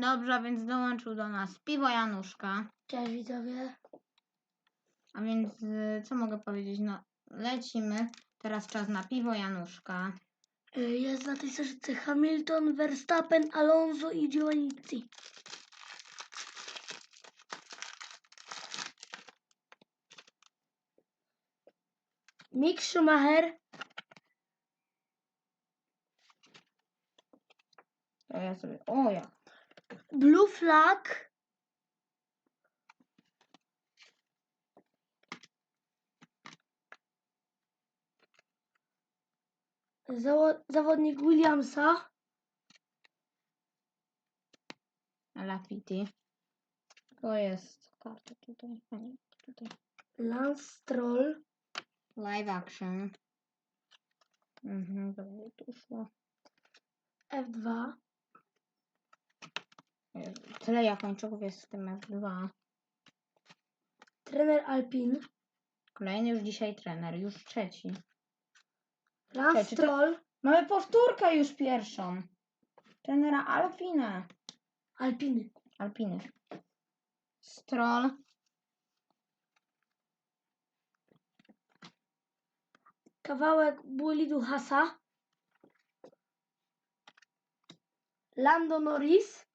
Dobrze, więc dołączył do nas piwo Januszka. Cześć widzowie. A więc y, co mogę powiedzieć? No, lecimy. Teraz czas na piwo Januszka. Y, Jest na tej sesji Hamilton, Verstappen, Alonso i Giovannizi. Mick Schumacher, To ja sobie. O ja. Blue Flag, zawo- zawodnik Williamsa, Lafiti. To jest karta tutaj. Nie, tutaj. Lance Stroll, Live action. Mhm, dobra, tu szło. F2, Jezu, Tyle japończyków jest w tym F2. trener Alpin, Kolejny już dzisiaj trener, już trzeci. Czekaj, czy to- Mamy powtórkę już pierwszą. Trenera Alpine. Alpiny. Alpiny. Stroll. kawałek bolidu Hasa, Lando Norris,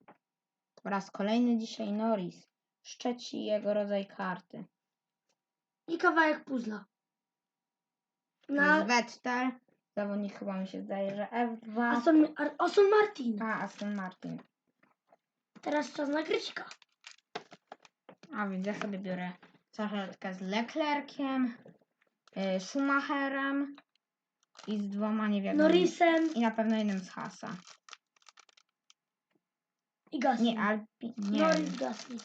Po raz kolejny dzisiaj Norris. Szczeci jego rodzaj karty. i kawałek puzzla. Na... Na Vettel. Zawodnik chyba mi się zdaje, że F2. Aston, Aston Martin. A, Aston Martin. Teraz czas na krycika. A więc ja sobie biorę saszetkę z Leclerciem, y, Schumacherem i z dwoma nie wiem. Norrisem I na pewno jednym z Hasa. I Gasly. Nie, Alpi. Nie. Norris, Gasly.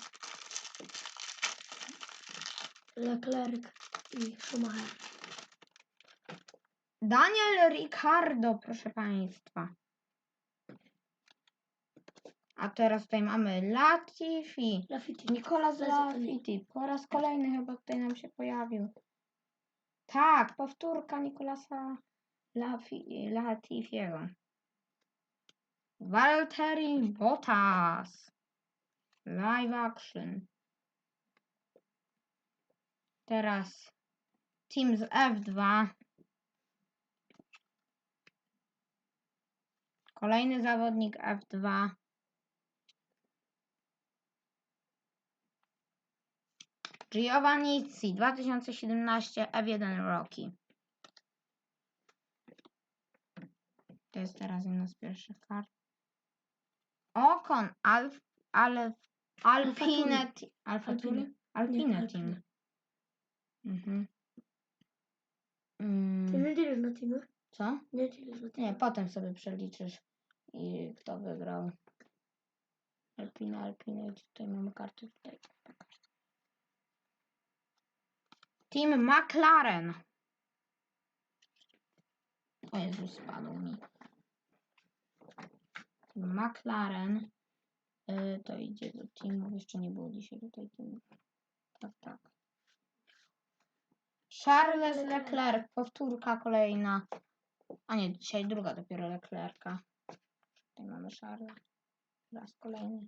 Leclerc i Schumacher. Daniel Ricardo, proszę Państwa. A teraz tutaj mamy Latifi. Lafitti. Nicolas Latifi. Po raz kolejny chyba tutaj nam się pojawił. Tak, powtórka Nicolasa Lafi- Latifiego. Valtteri Bottas. Live action. Teraz Team z F2. Kolejny zawodnik F2. Giovannizzi 2017 F1 Rocky. To jest teraz jedna z pierwszych kart. Okon Alf, Alf, Alpine Ti- Alfa. Team? Alpine Nie, Team. Mhm. Ty Mm, nie na teamy? co? Nie dzielisz na teamy. Nie, potem sobie przeliczysz i kto wygrał. Alpina, Alpina, gdzie tutaj mamy karty tutaj. Team McLaren. O Jezu, spadł mi. McLaren. Y, to idzie do teamów. Jeszcze nie było dzisiaj tutaj teamów. Tak, tak. Charles Leclerc. Powtórka kolejna. A nie, dzisiaj druga dopiero Leclerca. Tutaj mamy Charles. Raz kolejny.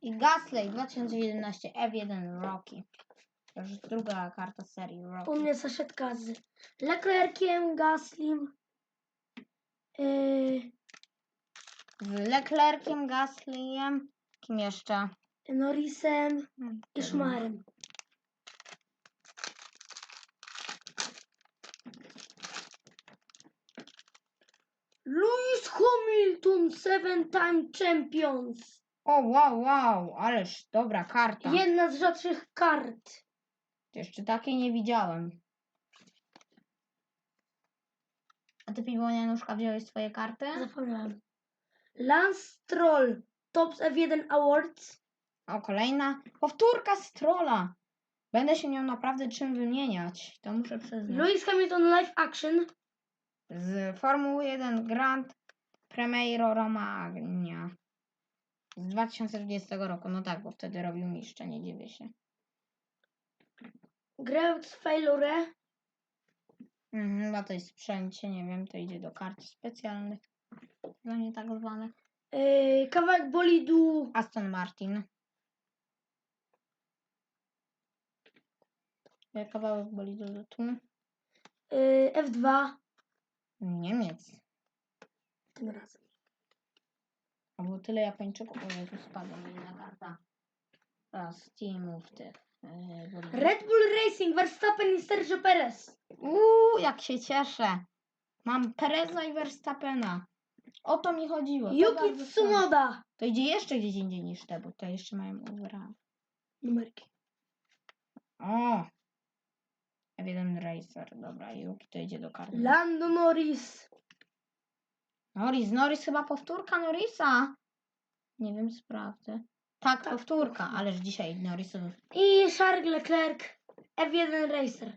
I Gasly 2011 F1 Rocky. To już druga karta serii U Rocky. mnie saszetka z Leclerciem, Gaslym, yy, Z Leclerciem, Gaslyem. Kim jeszcze? Norrisem i Schumacherem. Lewis Hamilton, seven time champions. O, wow, wow, ależ dobra karta. Jedna z rzadszych kart. Jeszcze takiej nie widziałem. A ty piwo Januszka wziąłeś swoje karty? Zapomniałem. Lance Stroll, Tops F1 Awards. O, kolejna. Powtórka Strola. Będę się nią naprawdę czym wymieniać. To muszę przyznać. Lewis Hamilton Live Action. Z Formuły 1 Grand Premiero Romagna. Z 2020 roku. No tak, bo wtedy robił mistrza, nie dziwię się. Great Failure. Mhm, chyba to jest sprzęcie, nie wiem, to idzie do kart specjalnych. Dla nie tak zwane. Yy, kawałek bolidu Aston Martin. E, Kawałek bolidu tu. yy, F2 Niemiec. tym razem. A było tyle Japończyków, o Jezu, spadła mi inna karta. Teraz teamów tych. Yy. Red Bull Racing, Verstappen i Sergio Perez. Uuu, jak się cieszę. Mam Pereza i Verstappena. O to mi chodziło. Yuki fajnie. Tsunoda. To idzie jeszcze gdzieś indziej niż te, bo te jeszcze mają overall. Numerki. O! F1 Racer. Dobra, Yuki to idzie do karty. Lando Norris. Norris, Norris chyba powtórka Norrisa. Nie wiem, sprawdzę. Tak, Tak, powtórka, ależ dzisiaj Norrisów I Charles Leclerc. F1 Racer.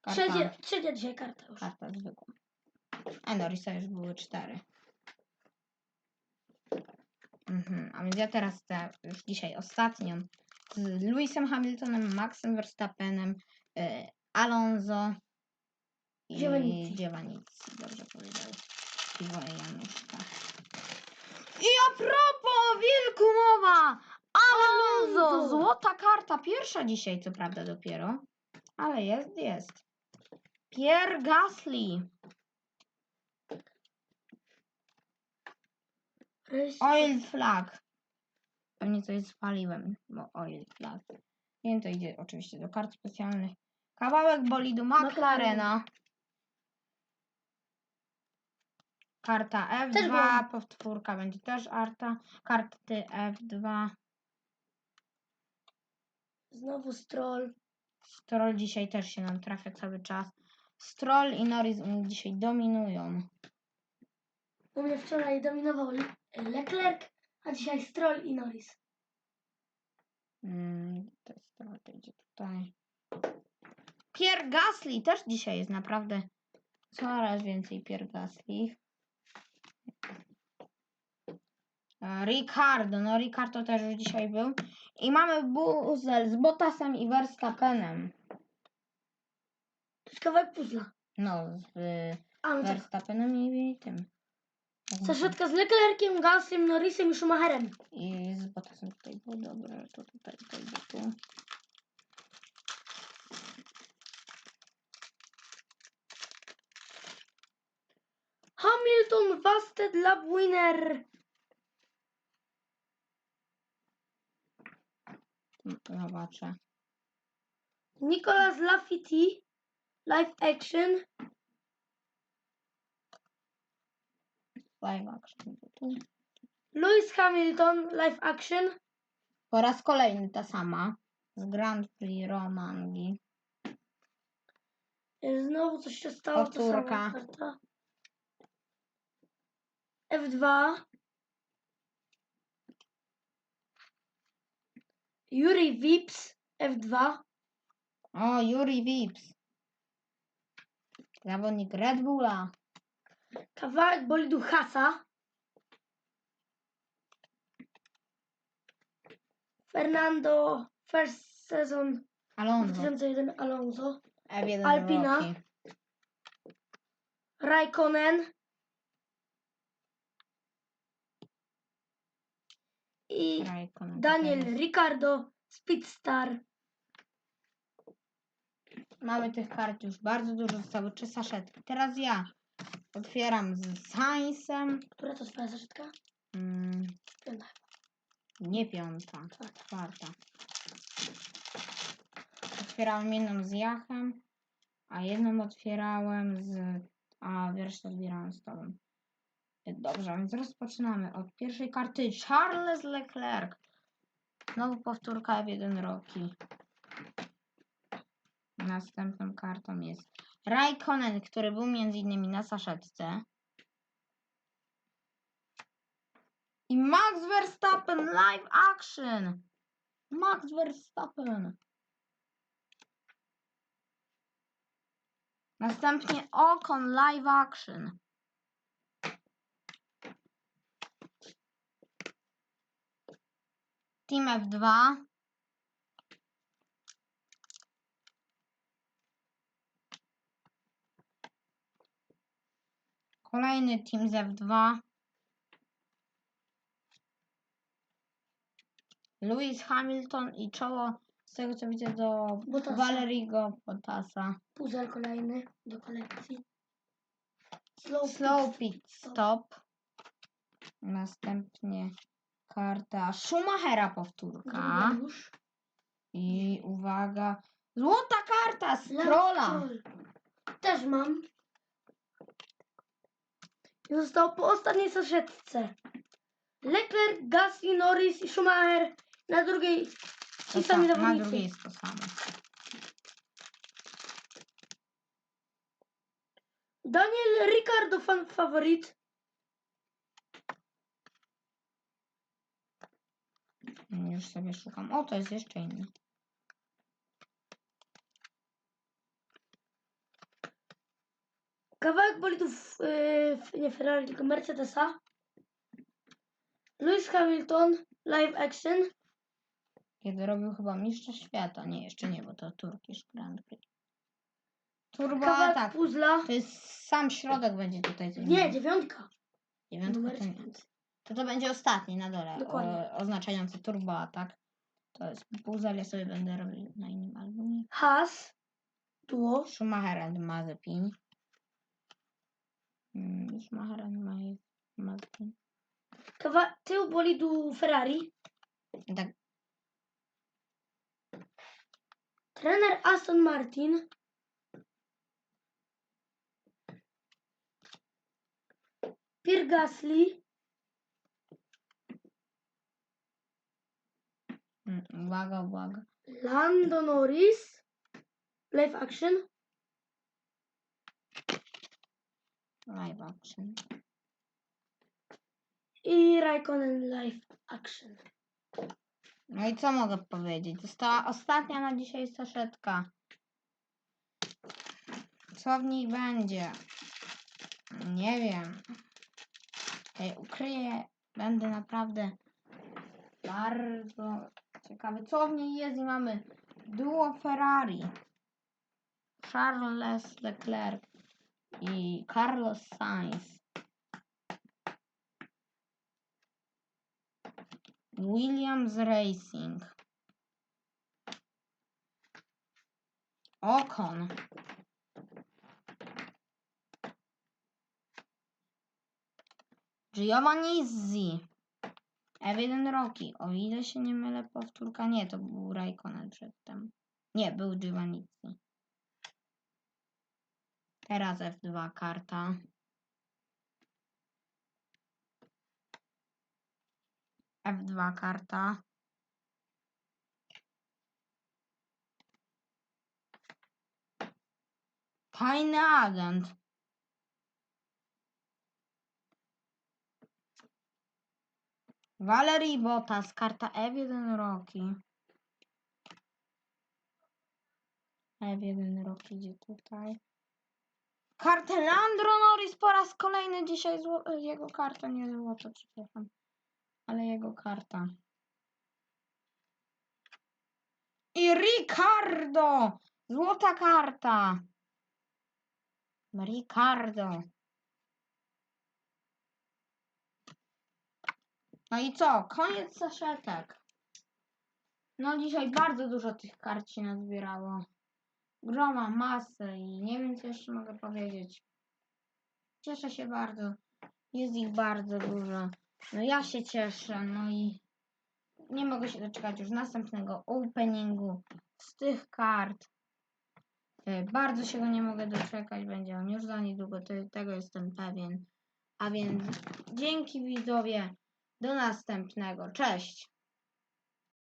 karta, Trzecia, trzecia dzisiaj karta już. karta zwykła. A Norrisa już były cztery. Mhm, a więc ja teraz tę już dzisiaj ostatnią z Lewisem Hamiltonem, Maxem Verstappenem, y, Alonso i Giovannizzi. Giovannizzi. Dobrze powiedział. Piwo i Januszka. I a propos wilku mowa! Alonso! Alonso! Złota karta, pierwsza dzisiaj co prawda dopiero, ale jest, jest. Pierre Gasly. Oil flag. Pewnie coś spaliłem, bo oil flag. Nie to idzie oczywiście do kart specjalnych. Kawałek bolidu McLarena. Karta Też F2, byłam. powtórka będzie też arta. Karty F2. Znowu Stroll. Stroll dzisiaj też się nam trafia cały czas. Stroll i Norris u mnie dzisiaj dominują. U mnie wczoraj dominował Le- Leclerc, a dzisiaj Stroll i Norris. Mm, to jest to idzie tutaj. Pierre Gasly też dzisiaj jest naprawdę coraz więcej Pierre Gasly. E, Ricardo, no Ricardo też już dzisiaj był. I mamy buzel z Bottasem i Verstappenem. To jest kawałek puzla. No, z y, A, no tak. Verstappenem i tym. Saszetka z Leclerciem, Gaslem, Norrisem i Schumacherem. I z Bottasem tutaj było dobre, to tutaj idzie tu. Hamilton, Vasted, Lab Winner. Zobaczę. Nicolas Lafiti, Live Action. Live action. Lewis Hamilton, Live Action. Po raz kolejny ta sama. Z Grand Prix Romandii. Znowu coś się stało. to Powtórka. sama karta. F2. Yuri Vips, F2. O, Yuri Vips. Zawodnik Red Bulla. Kawałek bolidu Hasa. Fernando, first season Alonso. 2001 Alonso. F1 Alpina. Raikkonen. I Raikkonen Daniel. Ricardo, Speedstar. Mamy tych kart już bardzo dużo. Zostały trzy saszetki. Teraz ja otwieram z Sainzem. Która to twoja zaszytka? Mm, Piąta. nie piąta. Czwarta. Czwarta. Otwierałem jedną z Jachem, a jedną otwierałem z... A wiersz odbierałem z tobą. Dobrze, więc rozpoczynamy od pierwszej karty. Charles Leclerc. Znowu powtórka F1 Rocky. Następną kartą jest Raikkonen, który był między innymi na saszetce. I Max Verstappen live action. Max Verstappen. Następnie Ocon live action. Team F2. Kolejny team z F2. Lewis Hamilton i czoło z tego co widzę do Bottasa. Valerigo Bottasa. Puzzle kolejny do kolekcji. Slow, Slow pit, stop. stop. Następnie karta Schumachera powtórka. I uwaga, złota karta Strola. Też mam. I zostało po ostatniej saszetce. Leclerc, Gasly, Norris i Schumacher. Na drugiej ci sam, sami na zawodnicy. drugiej jest to samo. Daniel Ricardo fan faworit. Już sobie szukam. O, to jest jeszcze inny. Kawałek bolidów, yy, nie Ferrari, tylko Mercedesa. Lewis Hamilton, live action. Kiedy robił chyba mistrza świata. Nie, jeszcze nie, bo to Turkish Grand Prix. Turbo Kawałek Atak. To jest sam środek będzie tutaj. Nie, dziewiątka. Dziewiątka Numer to nie. dziewięć. To to będzie ostatni na dole, Dokładnie. o, oznaczający turbo atak. To jest puzzle, ja sobie będę robił na innym albumie. Haas, duo. Schumacher and Mazepin. Mm, Schumacher and Ma- Mazepin. Kawa tył bolidu Ferrari. Tak, Trener Aston Martin. Pierre Gasly. mm, uwaga, uwaga. Lando Norris. Live action. Live action. I Raikkonen live action. No i co mogę powiedzieć? Została ostatnia na dzisiaj saszetka. Co w niej będzie? Nie wiem. Ej, ukryję. Będę naprawdę bardzo ciekawy. Co w niej jest? I mamy duo Ferrari. Charles Leclerc i Carlos Sainz. Williams Racing. Ocon. Giovannizzi. F1 Rocky. O ile się nie mylę, powtórka nie, to był Raikkonen przedtem. Nie, był Giovannizzi. Teraz F2 karta. F2 karta. Tajny agent. Valerie Bottas, karta F1 Rocky. F1 Rocky idzie tutaj. Kartę Landro Norris po raz kolejny dzisiaj zło- jego karta, nie złoto, przepraszam. Ale jego karta. I Ricardo! Złota karta! Ricardo. No i co? Koniec saszetek. No dzisiaj bardzo dużo tych kart się nazbierało. Groma, masę i nie wiem co jeszcze mogę powiedzieć. Cieszę się bardzo. Jest ich bardzo dużo. No ja się cieszę, no i nie mogę się doczekać już następnego openingu z tych kart. E, Bardzo się go nie mogę doczekać, będzie on już za niedługo, tego jestem pewien. A więc dzięki widzowie, do następnego, cześć!